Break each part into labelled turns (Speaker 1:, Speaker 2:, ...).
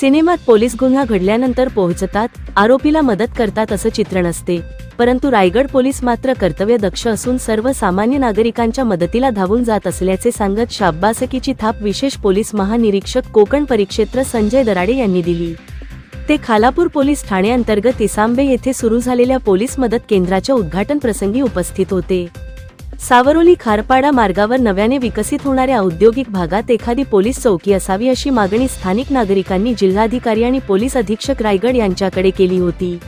Speaker 1: सिनेमात पोलीस गुन्हा घडल्यानंतर पोहोचतात आरोपीला मदत करतात असं चित्रण असते. परंतु रायगड पोलीस मात्र कर्तव्यदक्ष असून सर्वसामान्य नागरिकांच्या मदतीला धावून जात असल्याचे सांगत शाब्बासकीची थाप विशेष पोलीस महानिरीक्षक कोकण परिक्षेत्र संजय दराडे यांनी दिली. ते खालापूर पोलीस ठाण्याअंतर्गत इसांबे येथे सुरू झालेल्या पोलीस मदत केंद्राच्या उद्घाटन प्रसंगी उपस्थित होते. सावरोली खारपाडा मार्गावर नव्याने विकसित होणाऱ्या औद्योगिक भागात एखादी पोलीस चौकी असावी अशी मागणी स्थानिक नागरिकांनी जिल्हाधिकारी आणि पोलीस अधीक्षक रायगड यांच्याकडे केली होती.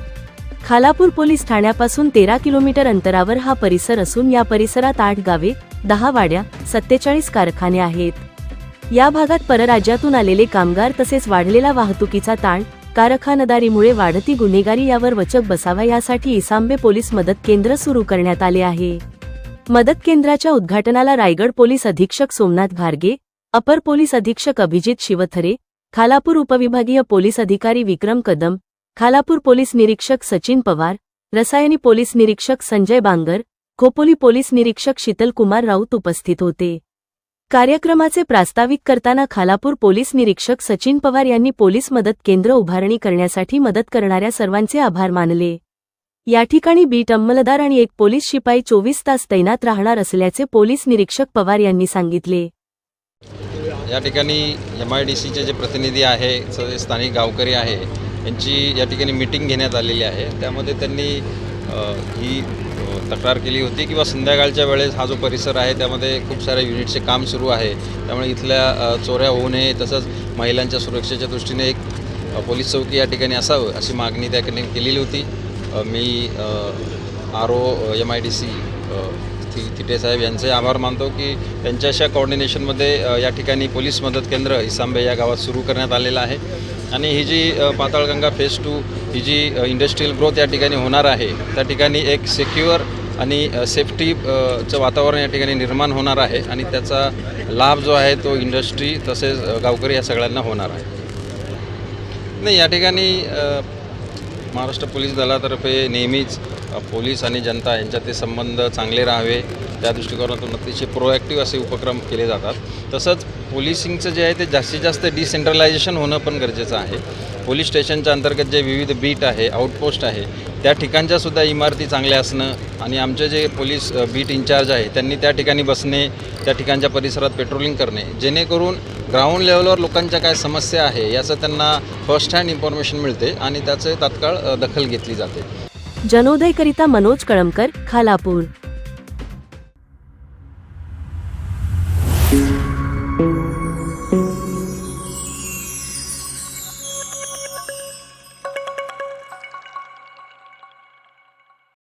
Speaker 1: खालापूर पोलीस ठाण्यापासून तेरा किलोमीटर अंतरावर हा परिसर असून या परिसरात आठ गावे दहा वाड्या सत्तेचाळीस कारखाने आहेत. या भागात परराज्यातून आलेले कामगार तसेच वाढलेला वाहतुकीचा ताण कारखानदारीमुळे वाढती गुन्हेगारी यावर वचक बसावा यासाठी इसांबे पोलीस मदत केंद्र सुरू करण्यात आले आहे. मदत केंद्राच्या उद्घाटनाला रायगड पोलीस अधीक्षक सोमनाथ घारगे अपर पोलीस अधीक्षक अभिजित शिवथरे खालापूर उपविभागीय पोलीस अधिकारी विक्रम कदम खालापूर पोलीस निरीक्षक सचिन पवार रसायनी पोलीस निरीक्षक संजय बांगर खोपोली पोलीस निरीक्षक शीतल कुमार राऊत उपस्थित होते. कार्यक्रमाचे प्रास्ताविक करताना खालापूर पोलीस निरीक्षक सचिन पवार यांनी पोलीस मदत केंद्र उभारणी करण्यासाठी मदत करणाऱ्या सर्वांचे आभार मानले. या ठिकाणी बीट अंमलदार आणि एक पोलीस शिपाई चोवीस तास तैनात राहणार असल्याचे पोलीस निरीक्षक पवार यांनी सांगितले.
Speaker 2: या ठिकाणी एम आय डी सीचे जे प्रतिनिधी आहे स- स्थानिक गावकरी आहे यांची या ठिकाणी मिटिंग घेण्यात आलेली आहे. त्यामध्ये त्यांनी ही तक्रार केली होती किंवा संध्याकाळच्या वेळेस हा जो परिसर आहे त्यामध्ये खूप साऱ्या युनिटचे काम सुरू आहे. त्यामुळे इथल्या चोऱ्या होऊ नये तसंच महिलांच्या सुरक्षेच्या दृष्टीने एक पोलीस चौकी या ठिकाणी असावं अशी मागणी त्या ठिकाणी केलेली होती. मी R O M I D C थि थिटे साहेब यांचे आभार मानतो की त्यांच्याशा अशा कॉर्डिनेशनमध्ये या ठिकाणी पोलीस मदत केंद्र इसांबे या गावात सुरू करण्यात आलेलं आहे. आणि ही जी पाताळगंगा फेज टू ही जी इंडस्ट्रीयल ग्रोथ या ठिकाणी होणार आहे त्या ठिकाणी एक सेक्युअर आणि सेफ्टी चं वातावरण या ठिकाणी निर्माण होणार आहे आणि त्याचा लाभ जो आहे तो इंडस्ट्री तसेच गावकरी या सगळ्यांना होणार आहे. नाही या ठिकाणी महाराष्ट्र पोलीस दलातर्फे नेहमीच पोलीस आणि जनता यांच्यातले संबंध चांगले राहावे त्या दृष्टिकोनातून अतिशय प्रोॲक्टिव्ह असे उपक्रम केले जातात. तसंच पोलिसिंगचं जे आहे ते जास्तीत जास्त डिसेंट्रलायझेशन होणं पण गरजेचं आहे. पोलीस स्टेशनच्या अंतर्गत जे विविध बीट आहे आउटपोस्ट आहे त्या ठिकाणच्या सुद्धा इमारती चांगल्या असणं आणि आमचे जे पोलीस बीट इंचार्ज आहे त्यांनी त्या ठिकाणी बसणे त्या ठिकाणच्या परिसरात पेट्रोलिंग करणे जेणेकरून ग्राउंड लेवलवर लोकांच्या काय समस्या आहे याचं त्यांना फर्स्ट हँड इन्फॉर्मेशन मिळते आणि त्याचे तात्काळ दखल घेतली जाते.
Speaker 1: जनोदयकरिता मनोज कळमकर खालापूर.